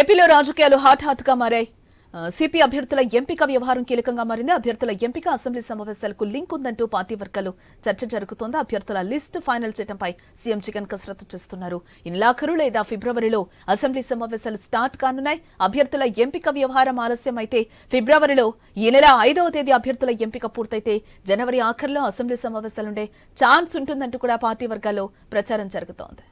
ఏపీలో రాజకీయాలు హాట్ హాట్గా మారాయి సిపి అభ్యర్థుల ఎంపిక వ్యవహారం కీలకంగా మారింది. అభ్యర్థుల ఎంపిక అసెంబ్లీ సమావేశాలకు లింక్ ఉందంటూ పార్టీ వర్గాలు చర్చ జరుగుతోంది. అభ్యర్థుల లిస్ట్ ఫైనల్ చేయడంపై సీఎం జగన్ కసరత్తు చేస్తున్నారు. ఇలాఖరు లేదా ఫిబ్రవరిలో అసెంబ్లీ సమావేశాలు స్టార్ట్ కానున్నాయి. అభ్యర్థుల ఎంపిక వ్యవహారం ఆలస్యం అయితే ఫిబ్రవరిలో ఈ నెల ఐదవ తేదీ అభ్యర్థుల ఎంపిక పూర్తయితే జనవరి ఆఖరిలో అసెంబ్లీ సమావేశాలుండే ఛాన్స్ ఉంటుందంటూ కూడా పార్టీ వర్గాల్లో ప్రచారం జరుగుతోంది.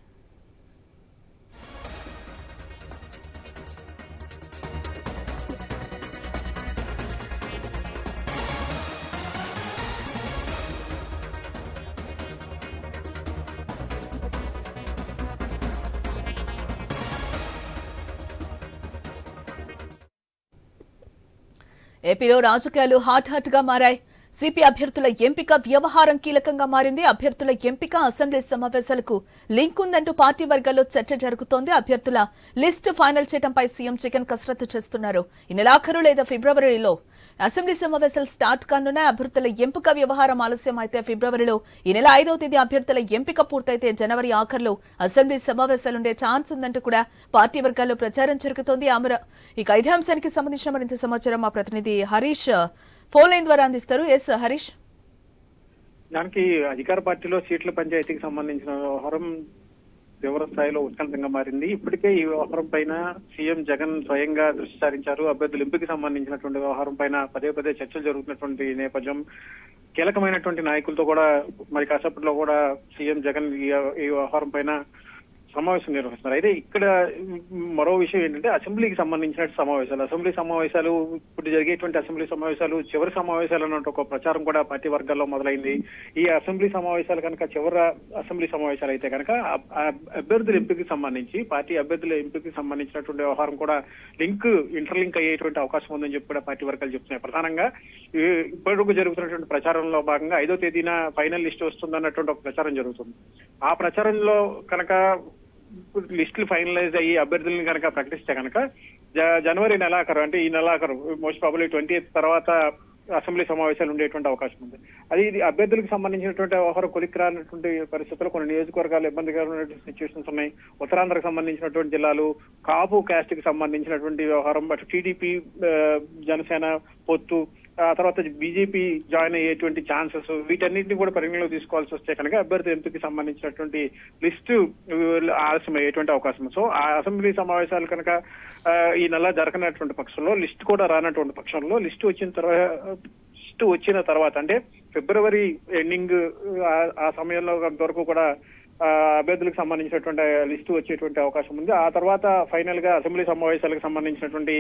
ఏపీలో రాజకీయాలు హాట్ హాట్గా మారాయి. సిపి అభ్యర్థుల ఎంపిక వ్యవహారం కీలకంగా మారింది. అభ్యర్థుల ఎంపిక అసెంబ్లీ సమావేశాలకు లింక్ ఉందంటూ పార్టీ వర్గాల్లో చర్చ జరుగుతోంది. అభ్యర్థుల లిస్ట్ ఫైనల్ చేయడంపై సీఎం జగన్ కసరత్తు చేస్తున్నారు. ఈ నెలాఖరు లేదా ఫిబ్రవరిలో అసెంబ్లీ సమావేశాలు స్టార్ట్ కానున్న అభ్యర్థుల ఎంపిక వ్యవహారం ఆలస్యం అయితే ఫిబ్రవరిలో ఈ నెల ఐదవ తేదీ అభ్యర్థుల ఎంపిక పూర్తయితే జనవరి ఆఖరులో అసెంబ్లీ సమావేశాలుండే ఛాన్స్ ఉందంటూ కూడా పార్టీ వర్గాల్లో ప్రచారం జరుగుతోంది. అమర ఇక ఇదే అంశానికి సంబంధించిన మరింత సమాచారం మా ప్రతినిధి హరీష్ ఫోన్ లైన్ ద్వారా అందిస్తారు. ఎస్ హరీష్. దానికి అధికార పార్టీలో సీట్ల పంచాయతీకి సంబంధించిన వ్యవహారం తీవ్ర స్థాయిలో ఉత్కంఠంగా మారింది. ఇప్పటికే ఈ వ్యవహారం పైన సీఎం జగన్ స్వయంగా దృష్టి సారించారు. అభ్యర్థుల ఎంపిక సంబంధించినటువంటి వ్యవహారం పైన పదే పదే చర్చలు జరుగుతున్నటువంటి నేపథ్యం కీలకమైనటువంటి నాయకులతో కూడా మరి కాసేపట్లో కూడా సీఎం జగన్ ఈ ఈ వ్యవహారం పైన సమావేశం నిర్వహిస్తున్నారు. అయితే ఇక్కడ మరో విషయం ఏంటంటే అసెంబ్లీకి సంబంధించిన సమావేశాలు అసెంబ్లీ సమావేశాలు ఇప్పుడు జరిగేటువంటి అసెంబ్లీ సమావేశాలు చివరి సమావేశాలు అన్నట్టు ఒక ప్రచారం కూడా పార్టీ వర్గాల్లో మొదలైంది. ఈ అసెంబ్లీ సమావేశాలు కనుక చివరి అసెంబ్లీ సమావేశాలు అయితే కనుక అభ్యర్థుల ఎంపికకి సంబంధించి పార్టీ అభ్యర్థుల ఎంపికకి సంబంధించినటువంటి వ్యవహారం కూడా లింక్ ఇంటర్లింక్ అయ్యేటువంటి అవకాశం ఉందని చెప్పి కూడా పార్టీ వర్గాలు చెప్తున్నాయి. ప్రధానంగా ఇప్పటివరకు జరుగుతున్నటువంటి ప్రచారంలో భాగంగా ఐదో తేదీన ఫైనల్ లిస్ట్ వస్తుందన్నటువంటి ఒక ప్రచారం జరుగుతుంది. ఆ ప్రచారంలో కనుక లిస్టులు ఫైనలైజ్ అయ్యి అభ్యర్థులను కనుక ప్రకటిస్తే కనుక జ- జనవరి నెలాఖరు అంటే ఈ నెలాఖరు మోస్ట్ ప్రాబ్లీ ట్వంటీ తర్వాత అసెంబ్లీ సమావేశాలు ఉండేటువంటి అవకాశం ఉంది. అది ఇది అభ్యర్థులకు సంబంధించినటువంటి వ్యవహారం కొలిక్కి రానటువంటి పరిస్థితుల్లో కొన్ని నియోజకవర్గాలు ఇబ్బందికరమైనటువంటి సిచ్యువేషన్స్ ఉన్నాయి. ఉత్తరాంధ్రకు సంబంధించినటువంటి జిల్లాలు కాపు క్యాస్ట్కి సంబంధించినటువంటి వ్యవహారం అటు టీడీపీ జనసేన పొత్తు ఆ తర్వాత బీజేపీ జాయిన్ అయ్యేటువంటి ఛాన్సెస్ వీటన్నిటిని కూడా పరిగణలో తీసుకోవాల్సి వస్తే కనుక అభ్యర్థి ఎంపికకి సంబంధించినటువంటి లిస్టు ఆలస్యం అయ్యేటువంటి అవకాశం. సో ఆ అసెంబ్లీ సమావేశాలు కనుక ఆ, ఈ నెల జరగనటువంటి పక్షంలో లిస్ట్ కూడా రానటువంటి పక్షంలో లిస్ట్ వచ్చిన తర్వాత లిస్ట్ వచ్చిన తర్వాత అంటే ఫిబ్రవరి ఎండింగ్ ఆ- సమయంలో వరకు కూడా అభ్యర్థులకు సంబంధించినటువంటి లిస్టు వచ్చేటువంటి అవకాశం ఉంది. ఆ తర్వాత ఫైనల్గా అసెంబ్లీ సమావేశాలకు సంబంధించినటువంటి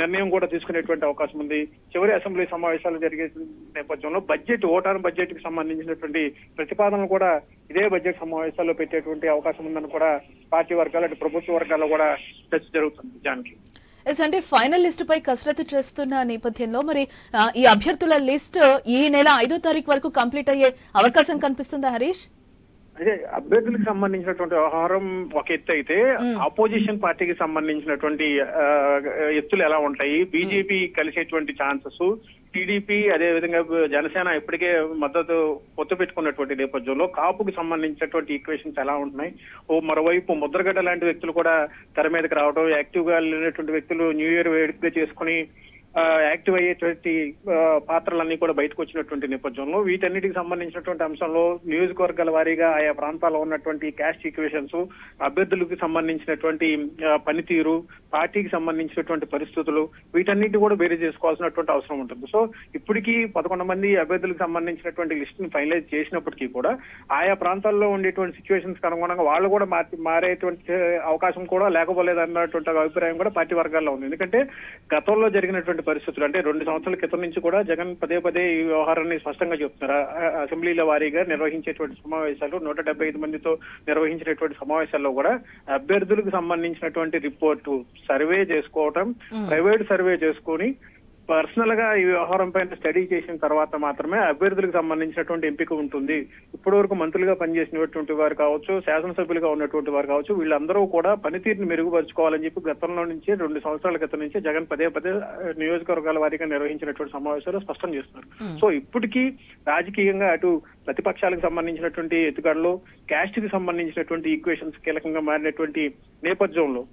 నిర్ణయం కూడా తీసుకునేటువంటి అవకాశం ఉంది. చివరి అసెంబ్లీ సమావేశాలు జరిగే నేపథ్యంలో బడ్జెట్ ఓటాన్ బడ్జెట్కి సంబంధించినటువంటి ప్రతిపాదనలు కూడా ఇదే బడ్జెట్ సమావేశాల్లో పెట్టేటువంటి అవకాశం ఉందని కూడా పార్టీ వర్గాలు అటు ప్రభుత్వ వర్గాల్లో కూడా చర్చ జరుగుతుంది దానికి ఎస్ అంటే ఫైనల్ లిస్ట్ పై కసరత్తు చేస్తున్న నేపథ్యంలో మరి ఈ అభ్యర్థుల లిస్ట్ ఈ నెల ఐదో తారీఖు వరకు కంప్లీట్ అయ్యే అవకాశం కనిపిస్తుందా హరీష్? అదే అభ్యర్థులకు సంబంధించినటువంటి వ్యవహారం ఒక ఎత్తు అయితే ఆపోజిషన్ పార్టీకి సంబంధించినటువంటి ఎత్తులు ఎలా ఉంటాయి? బీజేపీ కలిసేటువంటి ఛాన్సెస్ టీడీపీ అదే విధంగా జనసేన ఇప్పటికే మద్దతు పొత్తు పెట్టుకున్నటువంటి నేపథ్యంలో కాపుకి సంబంధించినటువంటి ఈక్వేషన్స్ ఎలా ఉంటున్నాయి? ఓ మరోవైపు ముద్రగడ్డ లాంటి వ్యక్తులు కూడా తెర మీదకి రావడం యాక్టివ్గా వెళ్ళినటువంటి వ్యక్తులు న్యూ ఇయర్ వేడుకగా చేసుకుని యాక్టివ్ అయ్యేటువంటి పాత్రలన్నీ కూడా బయటకు వచ్చినటువంటి నేపథ్యంలో వీటన్నిటికి సంబంధించినటువంటి అంశంలో నియోజకవర్గాల వారీగా ఆయా ప్రాంతాల్లో ఉన్నటువంటి క్యాస్ట్ ఈక్వేషన్స్ అభ్యర్థులకు సంబంధించినటువంటి పనితీరు పార్టీకి సంబంధించినటువంటి పరిస్థితులు వీటన్నిటి కూడా వేరే చేసుకోవాల్సినటువంటి అవసరం ఉంటుంది. సో ఇప్పటికీ పదకొండు మంది అభ్యర్థులకు సంబంధించినటువంటి లిస్ట్ని ఫైనలైజ్ చేసినప్పటికీ కూడా ఆయా ప్రాంతాల్లో ఉండేటువంటి సిచ్యువేషన్స్ అనుగుణంగా వాళ్ళు కూడా మారి మారేటువంటి అవకాశం కూడా లేకపోలేదు అన్నటువంటి అభిప్రాయం కూడా పార్టీ వర్గాల్లో ఉంది. ఎందుకంటే గతంలో జరిగినటువంటి పరిస్థితులు. అంటే రెండు సంవత్సరాల క్రితం నుంచి కూడా జగన్ పదే పదే ఈ వ్యవహారాన్ని స్పష్టంగా చెప్తున్నారు. అసెంబ్లీల వారీగా నిర్వహించేటువంటి సమావేశాలు నూట డెబ్బై ఐదు మందితో నిర్వహించినటువంటి సమావేశాల్లో కూడా అభ్యర్థులకు సంబంధించినటువంటి రిపోర్టు సర్వే చేసుకోవటం ప్రైవేట్ సర్వే చేసుకొని పర్సనల్గా ఈ వ్యవహారం పైన స్టడీ చేసిన తర్వాత మాత్రమే అభ్యర్థులకు సంబంధించినటువంటి ఎంపిక ఉంటుంది. ఇప్పటి వరకు మంత్రులుగా పనిచేసినటువంటి వారు కావచ్చు శాసనసభ్యులుగా ఉన్నటువంటి వారు కావచ్చు వీళ్ళందరూ కూడా పనితీరుని మెరుగుపరుచుకోవాలని చెప్పి గతంలో నుంచి రెండు సంవత్సరాల క్రితం నుంచి జగన్ పదే పదే నియోజకవర్గాల వారీగా నిర్వహించినటువంటి సమావేశాలు స్పష్టం చేస్తున్నారు. సో ఇప్పటికీ రాజకీయంగా అటు ప్రతిపక్షాలకు సంబంధించినటువంటి ఎత్తుగడలు క్యాస్ట్కి సంబంధించినటువంటి ఈక్వేషన్స్ కీలకంగా మారినటువంటి నేపథ్యంలో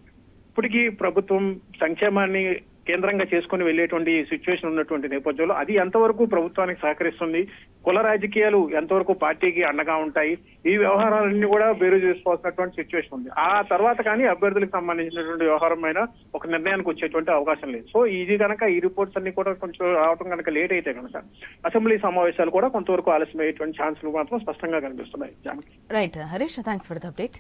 ఇప్పటికీ ప్రభుత్వం సంక్షేమాన్ని కేంద్రంగా చేసుకుని వెళ్ళేటువంటి సిచ్యువేషన్ ఉన్నటువంటి నేపథ్యంలో అది ఎంతవరకు ప్రభుత్వానికి సహకరిస్తుంది? కుల రాజకీయాలు ఎంతవరకు పార్టీకి అండగా ఉంటాయి? ఈ వ్యవహారాలన్నీ కూడా బేరు చేసుకోవాల్సినటువంటి సిచ్యువేషన్ ఉంది. ఆ తర్వాత కానీ అభ్యర్థులకు సంబంధించినటువంటి వ్యవహారం పైన ఒక నిర్ణయానికి వచ్చేటువంటి అవకాశం లేదు. సో ఇది కనుక ఈ రిపోర్ట్స్ అన్ని కూడా కొంచెం రావడం కనుక లేట్ అయితే కనుక అసెంబ్లీ సమావేశాలు కూడా కొంతవరకు ఆలస్యం అయ్యేటువంటి ఛాన్సులు మాత్రం స్పష్టంగా కనిపిస్తున్నాయి. Right Harish thanks for the update